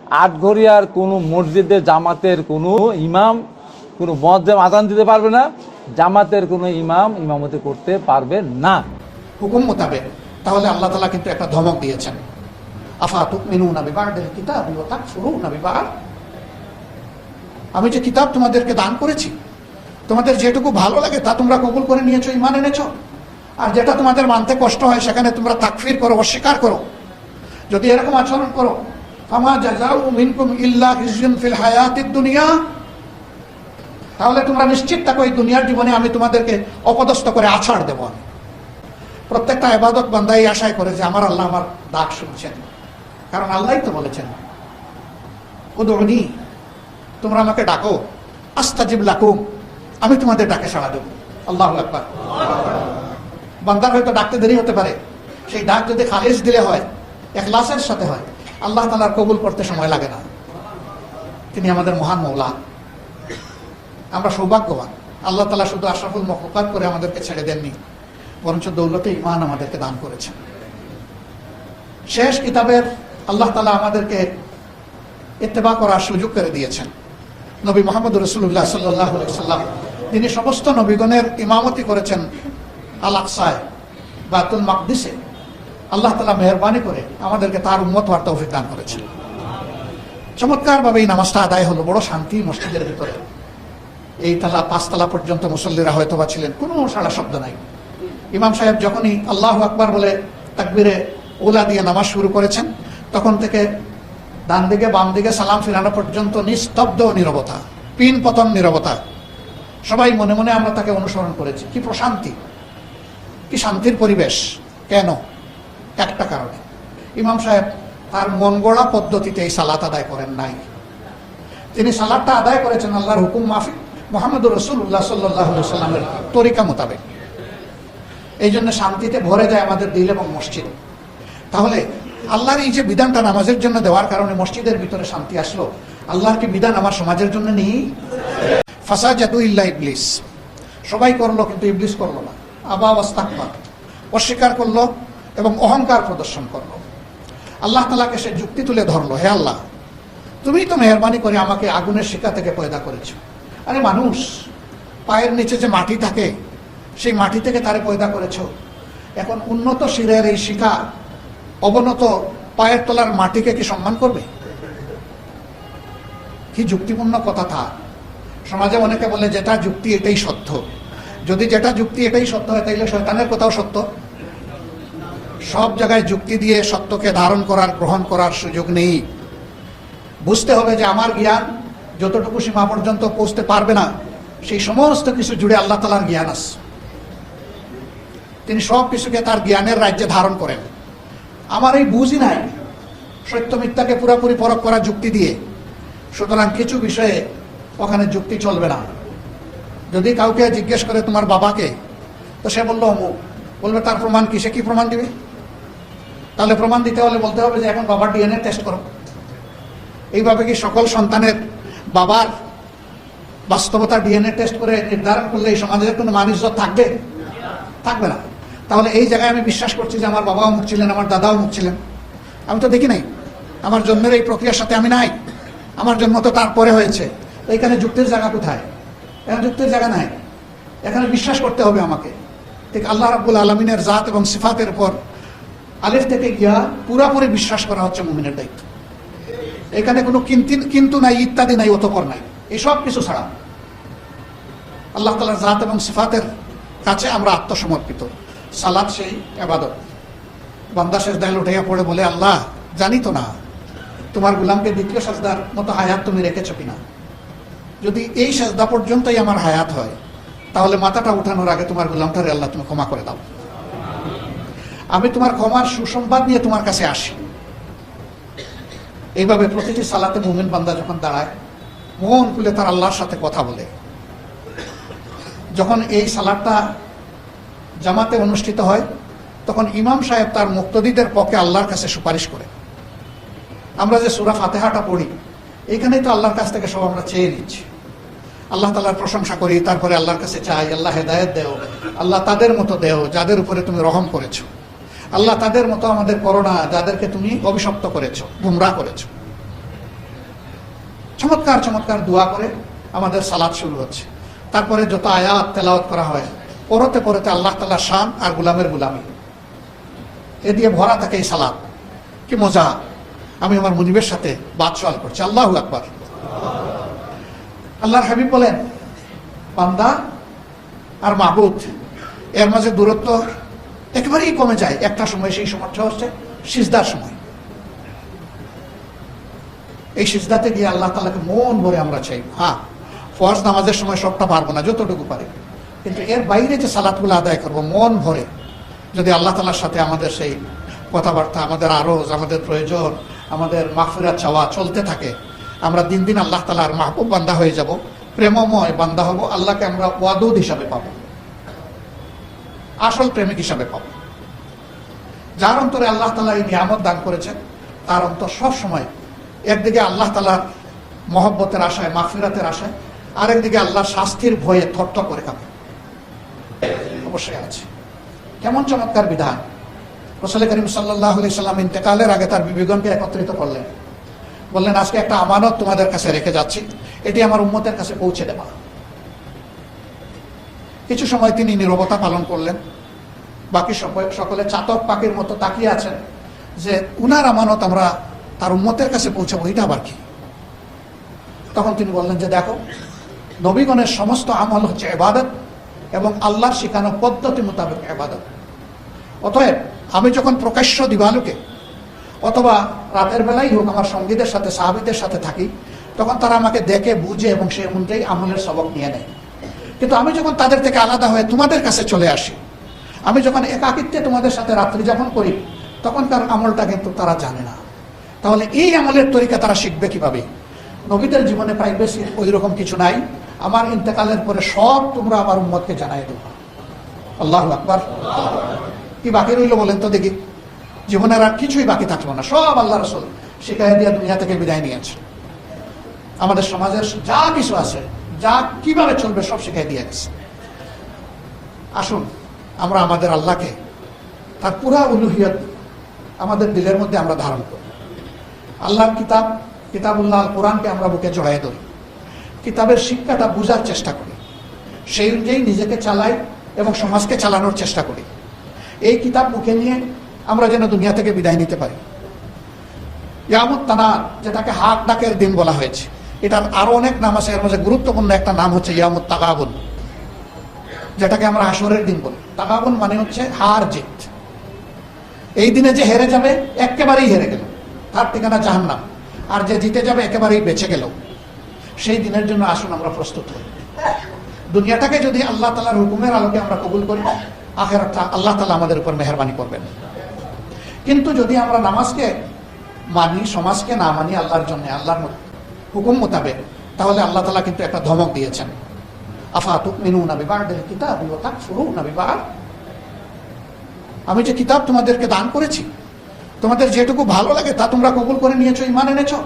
আটঘরিয়ার কোনো মসজিদে জামাতের কোনো ইমাম, কোনো মজ্জাম আজান দিতে পারবে না, জামাতের কোনো ইমাম ইমামতি করতে পারবে না। হুকুম মোতাবেক, তাহলে আল্লাহ তালা কিন্তু একটা ধমক দিয়েছেন। আফা আমি যে কিতাব তোমাদেরকে দান করেছি, তোমাদের যেটুকু ভালো লাগে তা তোমরা কবুল করে নিয়েছো, ইমান এনেছো। আর যেটা তোমাদের মানতে কষ্ট হয়, সেখানে তোমরা তাকফির করো, অস্বীকার করো। যদি এরকম আচরণ করো মিনকুম ফিল দুনিয়া। তাহলে তোমরা নিশ্চিত থাকো, এই দুনিয়ার জীবনে আমি তোমাদেরকে অপদস্থ করে আছাড় দেবো আমি। প্রত্যেকটা এবাদত বান্দা এই আশায় করে যে আমার আল্লাহ আমার ডাক শুনছেন। কারণ আল্লাহই তো বলেছেন উদনি তোমরা আমাকে ডাকো, আস্তাজিব লাকুম, আমি তোমাদের ডাকে সাড়া দেবো। আল্লাহ আকবার। বান্দার হয়তো ডাকতে দেরি হতে পারে। সেই ডাক যদি খালিজ দিলে হয়, এখলাসের সাথে হয় আল্লাহ তালার কবুল করতে সময় লাগে না। তিনি আমাদের মহান মৌলা। আমরা সৌভাগ্যবান। আল্লাহ তালা শুধু আশরাফুল মখলুকাত করে আমাদেরকে ছেড়ে দেননি, বরঞ্চ দৌলতে ইমান আমাদেরকে দান করেছেন। শেষ কিতাবের আল্লাহ তালা আমাদেরকে ইত্তেবা করার সুযোগ করে দিয়েছেন। নবী মোহাম্মদ রসুল্লাহ সাল্লাহ সাল্লাম তিনি সমস্ত নবীগণের ইমামতি করেছেন আল আকসায় বাতুল মাকদিসে। আল্লাহ তালা মেহরবানি করে আমাদেরকে তার উন্মত হওয়ার তৌফিক দান করেছেন। চমৎকারভাবে এই নামাজটা আদায় হলো, বড় শান্তি মসজিদের ভিতরে। এই তালা, পাঁচতলা পর্যন্ত মুসল্লিরা হয়তো বা ছিলেন, কোনো সারা শব্দ নাই। ইমাম সাহেব যখনই আল্লাহ আকবার বলে তাকবিরে ওলা দিয়ে নামাজ শুরু করেছেন, তখন থেকে ডান দিকে, বাম দিকে সালাম ফিরানো পর্যন্ত নিস্তব্ধ নিরবতা, পিন পতন নিরবতা। সবাই মনে মনে আমরা তাকে অনুসরণ করেছি। কি প্রশান্তি, কি শান্তির পরিবেশ। কেন? একটা কারণে। ইমাম সাহেব তার মন গড়া পদ্ধতিতে এই সালাত আদায় করেন নাই। তিনি সালাদটা আদায় করেছেন আল্লাহর হুকুম মাফিক মোহাম্মদ রসুল্লাহ সাল্লাহ সাল্লামের তরিকা মোতাবেক। এই জন্য শান্তিতে ভরে যায় আমাদের দিল এবং মসজিদ। তাহলে আল্লাহর এই যে বিধানটা নামাজের জন্য দেওয়ার কারণে মসজিদের ভিতরে শান্তি আসলো, আল্লাহর কি বিধান আমার সমাজের জন্য নেই? ফাসা জাতু ইল্লা ইবলিস। সবাই করল কিন্তু ইবলিস করল না। আবা ওয়াস্তাকবার অস্বীকার করল এবং অহংকার প্রদর্শন করল। আল্লাহ তালাকে সে যুক্তি তুলে ধরলো, হে আল্লাহ, তুমি তো মেহরবানি করে আমাকে আগুনের শিকা থেকে পয়দা করেছ। আরে মানুষ, পায়ের নিচে যে মাটি থাকে, সেই মাটি থেকে তারে পয়দা করেছ। এখন উন্নত শিরের এই শিকা অবনত পায়ের তলার মাটিকে কি সম্মান করবে? কি যুক্তিপূর্ণ কথা তা। সমাজে অনেকে বলে, যেটা যুক্তি এটাই সত্য। যদি যেটা যুক্তি এটাই সত্য হয়, তাইলে শয়তানের কথাও সত্য। সব জায়গায় যুক্তি দিয়ে সত্যকে ধারণ করার, গ্রহণ করার সুযোগ নেই। বুঝতে হবে যে আমার জ্ঞান যতটুকু সীমা পর্যন্ত পৌঁছতে পারবে না, সেই সমস্ত কিছু জুড়ে আল্লাহ তালার জ্ঞান আছে। তিনি সব কিছুকে তার জ্ঞানের রাজ্যে ধারণ করেন। আমার এই বুঝই নাই, সত্য মিথ্যাকে পুরোপুরি পরখ করা যুক্তি দিয়ে। সুতরাং কিছু বিষয়ে ওখানে যুক্তি চলবে না। যদি কাউকে জিজ্ঞেস করে তোমার বাবাকে, তো সে বলল, অমুক। বলবে, তার প্রমাণ কি? সে কি প্রমাণ দিবে? তাহলে প্রমাণ দিতে হলে বলতে হবে যে এখন বাবার ডিএনএ টেস্ট করো। এইভাবে কি সকল সন্তানের বাবার বাস্তবতা ডিএনএ টেস্ট করে নির্ধারণ করলে এই সমাজের কোনো মানুষ থাকবে? থাকবে না। তাহলে এই জায়গায় আমি বিশ্বাস করছি যে আমার বাবাও মুখ ছিলেন, আমার দাদাও মুখ ছিলেন। আমি তো দেখি নাই। আমার জন্মের এই প্রক্রিয়ার সাথে আমি নাই। আমার জন্ম তো তারপরে হয়েছে। তো এখানে যুক্তির জায়গা কোথায়? এখানে যুক্তির জায়গা নাই। এখানে বিশ্বাস করতে হবে আমাকে। ঠিক আল্লাহ রাবুল আলমিনের জাত এবং সিফাতের উপর আলিফ থেকে গিয়া পুরাপুরি বিশ্বাস করা হচ্ছে মুমিনের দায়িত্ব। এখানে কোনো কিন্তু নাই, ইত্যাদি নাই অতপর নাই। এসব কিছু ছাড়া আল্লাহ তালার জাত এবং সিফাতের কাছে আমরা আত্মসমর্পিত। সালাদ সেই আবাদত বান্দা দায় উঠাইয়া পড়ে বলে, আল্লাহ, জানি তো না, তোমার গুলামকে দ্বিতীয় সাজদার মতো হায়াত তুমি রেখেছ কিনা? যদি এই সাজদা পর্যন্তই আমার হায়াত হয়, তাহলে মাথাটা উঠানোর আগে তোমার গুলামটারে আল্লাহ তুমি ক্ষমা করে দাও। আমি তোমার ক্ষমার সুসংবাদ নিয়ে তোমার কাছে আসি। এইভাবে প্রতিটি সালাতে মুমিন বান্দা যখন দাঁড়ায়, মন খুলে তার আল্লাহর সাথে কথা বলে। যখন এই সালাদটা জামাতে অনুষ্ঠিত হয়, তখন ইমাম সাহেব তার মুক্তদিদের পক্ষে আল্লাহর কাছে সুপারিশ করে। আমরা যে সুরা ফাতেহাটা পড়ি এখানেই তো আল্লাহর কাছ থেকে সব আমরা চেয়ে নিচ্ছি। আল্লাহ তালার প্রশংসা করি, তারপরে আল্লাহর কাছে চাই, আল্লাহ হেদায়ত দেও, আল্লাহ তাদের মতো দেও, যাদের উপরে তুমি রহম করেছ। আল্লাহ তাদের মতো আমাদের করোনা, যাদেরকে তুমি অভিশপ্ত করেছ গুমরা করেছ। চমৎকার চমৎকার দোয়া করে আমাদের সালাদ শুরু হচ্ছে। তারপরে যত আয়াত তেলাওয়াত করা হয়, পরতে পরতে আল্লাহ তাল্লাহ শান আর গুলামের গুলামি। এ দিয়ে ভরা থাকে এই সালাদ। কি মজা। আমি আমার মুনিবের সাথে বাদ বাদশাল করছি। আল্লাহ আকবার। আল্লাহর হাবিব বলেন, বান্দা আর মাহবুদ এর মাঝে দূরত্ব একেবারেই কমে যায়। একটা সময় সেই সময়টা হচ্ছে সিজদার সময়। এই সিজদাতে গিয়ে আল্লাহ তালাকে মন ভরে আমরা চাই হ্যাঁ ফরজ নামাজের সময় সবটা পারব না, যতটুকু পারি। কিন্তু এর বাইরে যে সালাতগুলো আদায় করব, মন ভরে যদি আল্লাহ তালার সাথে আমাদের সেই কথাবার্তা, আমাদের আরজ, আমাদের প্রয়োজন, আমাদের মাহফিরাত চাওয়া চলতে থাকে, আমরা দিন দিন আল্লাহ তালার মাহবুব বান্দা হয়ে যাব, প্রেমময় বান্দা হব, আল্লাহকে আমরা ওয়াদুদ হিসাবে পাবো। আসল প্রেমিক হিসাবে পাবো। যার অন্তরে আল্লাহ তালা এই নিয়ামত দান করেছেন, তার অন্তর সবসময় একদিকে আল্লাহ তালার মহব্বতের আশায় মাহফিরাতের আশায়, আরেকদিকে আল্লাহ শাস্তির ভয়ে থরথর করে কাঁপে। অবশ্যই আছে। কেমন চমৎকার বিধান। রসুল করিম সাল্লাহ সাল্লাম ইন্তেকালের আগে তার বিবেগনকে একত্রিত করলেন। বললেন, আজকে একটা আমানত তোমাদের কাছে রেখে যাচ্ছি। এটি আমার উম্মতের কাছে পৌঁছে দেওয়া কিছু সময় তিনি নীরবতা পালন করলেন। বাকি সকলে- চাতক পাখির মতো তাকিয়ে আছেন যে, উনার আমানত আমরা তার উম্মতের কাছে পৌঁছাবো, এটা আবার কি? তখন তিনি বললেন যে, দেখো, নবীগণের সমস্ত আমল হচ্ছে এবাদত এবং আল্লাহর শিখানো পদ্ধতি মোতাবেক এবাদত। অতএব আমি যখন প্রকাশ্য দিবালুকে অথবা রাতের বেলাই হোক আমার সঙ্গীদের সাথে, সাহাবিদের সাথে থাকি, তখন তারা আমাকে দেখে, বুঝে এবং সেই অনুযায়ী আমলের সবক নিয়ে নেয়। কিন্তু আমি যখন তাদের থেকে আলাদা হয়ে তোমাদের কাছে চলে আসি, আমি যখন একাকিত্বে তোমাদের সাথে রাত্রি যাপন করি তখনকার আমলটা কিন্তু তারা জানে না। তাহলে এই আমলের তরিকা তারা শিখবে কীভাবে? নবীদের জীবনে প্রায় বেশি ওই রকম কিছু নাই। আমার ইন্তেকালের পরে সব তোমরা আমার উম্মতকে জানাই দেবো। আল্লাহ আকবার। কি বাকি রইল বলেন তো দেখি। জীবনের আর কিছুই বাকি থাকল না। সব আল্লাহ রসুল শিখাই দিয়া দুনিয়া থেকে বিদায় নিয়েছে। আমাদের সমাজের যা কিছু আছে যা কীভাবে চলবে সব শিখাই দিয়ে গেছে। আসুন, আমরা আমাদের আল্লাহকে, তার পুরা উলুহিয়ত আমাদের দিলের মধ্যে আমরা ধারণ করি। আল্লাহর কিতাব, কিতাবুল্লাহ কোরআনকে আমরা বুকে জড়াই ধরি। কিতাবের শিক্ষাটা বোঝার চেষ্টা করি। সেই অনুযায়ী নিজেকে চালাই এবং সমাজকে চালানোর চেষ্টা করি। এই কিতাব মুখে নিয়ে আমরা যেন দুনিয়া থেকে বিদায় নিতে পারি। ইয়ামুত তানার যেটাকে হাত ডাকের দিন বলা হয়েছে। এটার আরও অনেক নাম আছে, এর মধ্যে গুরুত্বপূর্ণ একটা নাম হচ্ছে ইয়ামুত তাকাবুন যেটাকে আমরা আসরের দিন বলি। তাকাবুন মানে হচ্ছে হার জিত। এই দিনে যে হেরে যাবে, একেবারেই হেরে গেল। তার ঠিকানা জাহান্নাম। আর যে জিতে যাবে, একেবারেই বেঁচে গেল। সেই দিনের জন্য আসুন, আমরা প্রস্তুত হই। দুনিয়াটাকে যদি আল্লাহ তালার হুকুমের আলোকে আমরা কবুল করি, আখেরাতটা আল্লাহ তালা আমাদের উপর মেহরবানি করবেন। কিন্তু যদি আমরা নামাজকে মানি, সমাজকে না মানি, আল্লাহর জন্য, আল্লাহর মত- হুকুম মোতাবেক, তাহলে আল্লাহ তালা কিন্তু একটা ধমক দিয়েছেন। আফা তুকমিনু না বিবাহ কিতাব শুরু না বিবাহ আমি যে কিতাব তোমাদেরকে দান করেছি, তোমাদের যেটুকু ভালো লাগে তা তোমরা কবুল করে নিয়েছো, ইমান এনেছো।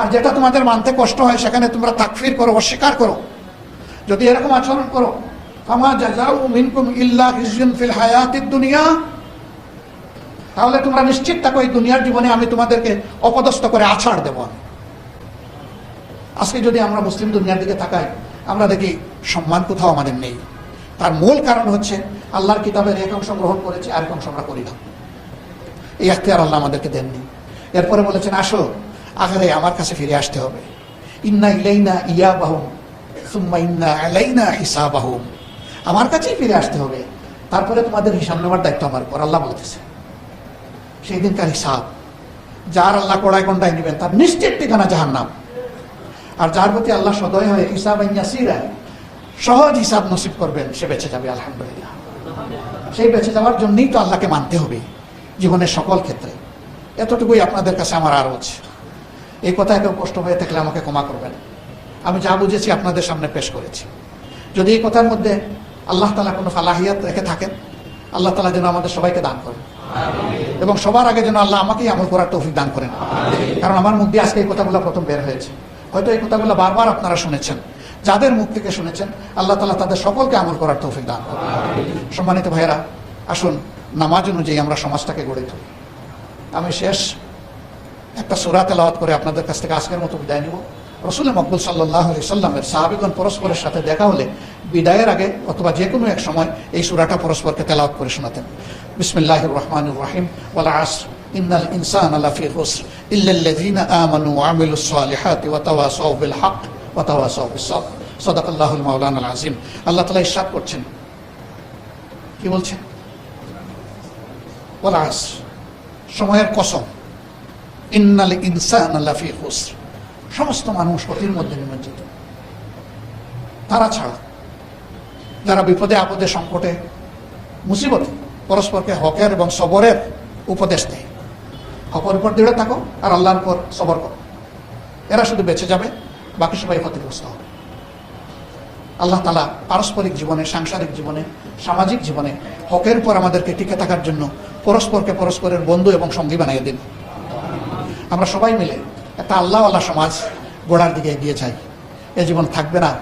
আর যেটা তোমাদের মানতে কষ্ট হয়, সেখানে তোমরা তাকফির করো, অস্বীকার করো। যদি এরকম আচরণ করো তাহলে তোমরা নিশ্চিত থাকো, এই দুনিয়ার জীবনে আমি তোমাদেরকে অপদস্থ করে আছাড় দেব। আমি আজকে যদি আমরা মুসলিম দুনিয়ার দিকে তাকাই, আমরা দেখি সম্মান কোথাও আমাদের নেই। তার মূল কারণ হচ্ছে আল্লাহর কিতাবের এক অংশ গ্রহণ করেছি আর এক অংশ আমরা করি না। এই এখতিয়ার আল্লাহ আমাদেরকে দেননি। এরপরে বলেছেন, আসো আগারে আমার কাছে ফিরে আসতে হবে। ইন্না ইলাইনা ইয়া বাহুম সুম্মা ইন্না আলাইনা হিসাবাহুম। আমার কাছেই ফিরে আসতে হবে। তারপরে তোমাদের হিসাব নেওয়ার দায়িত্ব আমার উপর। আল্লাহ বলতেছে, সেই দিনকার হিসাব, যার আল্লাহ কড়াই কন্ডায় নেবেন, তার নিশ্চিত ঠিকানা জাহান্নাম। আর যার প্রতি আল্লাহ সদয় হয়ে হিসাব ইয়াসিরা সহজ হিসাব নসিব করবেন, সে বেঁচে যাবে, আলহামদুলিল্লাহ। সেই বেঁচে যাওয়ার জন্যই তো আল্লাহকে মানতে হবে জীবনের সকল ক্ষেত্রে। এতটুকুই আপনাদের কাছে আমার আরজ। এই কথায় কেউ কষ্ট হয়ে থাকলে আমাকে ক্ষমা করবেন। আমি যা বুঝেছি আপনাদের সামনে পেশ করেছি। যদি এই কথার মধ্যে আল্লাহ তালা কোনো ফালাহিয়াত রেখে থাকেন, আল্লাহ তালা যেন আমাদের সবাইকে দান করেন। এবং সবার আগে যেন আল্লাহ আমাকেই আমল করার তৌফিক দান করেন। কারণ আমার মুখ দিয়ে আজকে এই কথাগুলো প্রথম বের হয়েছে। হয়তো এই কথাগুলো বারবার আপনারা শুনেছেন, যাদের মুখ থেকে শুনেছেন, আল্লাহ তালা তাদের সকলকে আমল করার তৌফিক দান সম্মানিত ভাইয়েরা, আসুন, নামাজ অনুযায়ী আমরা সমাজটাকে গড়ে তুলি। আমি শেষ একটা সুরা তেলাওয়াত করে আপনাদের কাছ থেকে আজকের মতো বিদায় নিব। রসুল মকবুল সাল্লাহ সাল্লামের সাহাবিগণ পরস্পরের সাথে দেখা হলে বিদায়ের আগে অথবা যে কোনো এক সময় এই সুরাটা পরস্পরকে তেলাওয়াত করে শোনাতেন। বিসমিল্লাহ রহমান রাহিম। ওয়ালা আসর। ইন্নাল ইনসান লাফি খুসর ইল্লা আল্লাযীনা আমানু ওয়া আমিলুস আল্লাহ করছেন। কি বলছেন সময়ের কসম। ইন্নাল ইনসান লাফি খুসর সমস্ত মানুষ ক্ষতির মধ্যে নিমজ্জিত। তারা ছাড়া যারা বিপদে, আপদে, সংকটে, মুসিবতে পরস্পরকে হকের এবং সবরের উপদেশ দেয়। হকের উপর দৃঢ় থাকো আর আল্লাহর উপর সবর করো। এরা শুধু বেঁচে যাবে, বাকি সবাই ক্ষতিগ্রস্ত হবে। আল্লাহ তালা পারস্পরিক জীবনে, সাংসারিক জীবনে, সামাজিক জীবনে হকের উপর আমাদেরকে টিকে থাকার জন্য পরস্পরকে পরস্পরের বন্ধু এবং সঙ্গী বানিয়ে দিন। আমরা সবাই মিলে একটা আল্লাহ আল্লাহ সমাজ গোড়ার দিকে এগিয়ে যাই। এ জীবন থাকবে না।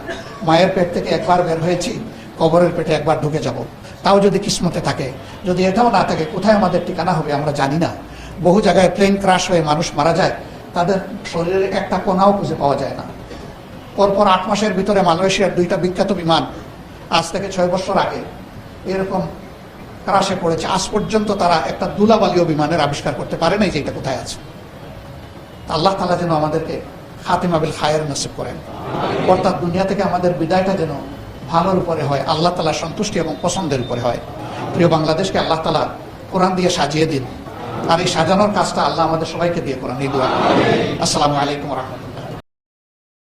মায়ের পেট থেকে একবার বের হয়েছি, কবরের পেটে একবার ঢুকে যাব। তাও যদি কিসমতে থাকে, যদি এটাও না থাকে, কোথায় আমাদের ঠিকানা হবে আমরা জানি না। বহু জায়গায় প্লেন ক্রাশ হয়ে মানুষ মারা যায়, তাদের শরীরের একটা কোনাও খুঁজে পাওয়া যায় না। পরপর আট মাসের ভিতরে মালয়েশিয়ার দুইটা বিখ্যাত বিমান আজ থেকে ছয় বছর আগে এরকম ক্রাশে পড়েছে। আজ পর্যন্ত তারা একটা দুলাবালীয় বিমানের আবিষ্কার করতে পারে নাই যে এটা কোথায় আছে। আল্লাহ তালা যেন আমাদেরকে খাতিমাবিল খায়ের নসিব করেন। অর্থাৎ দুনিয়া থেকে আমাদের বিদায়টা যেন ভালোর উপরে হয়, আল্লাহ তালা সন্তুষ্টি এবং পছন্দের উপরে হয়। প্রিয় বাংলাদেশকে আল্লাহ তালা কোরআন দিয়ে সাজিয়ে দিন। আর এই সাজানোর কাজটা আল্লাহ আমাদের সবাইকে দিয়ে করেন। এই দোয়া আসসালামু আলাইকুম রহমতুল্লাহ।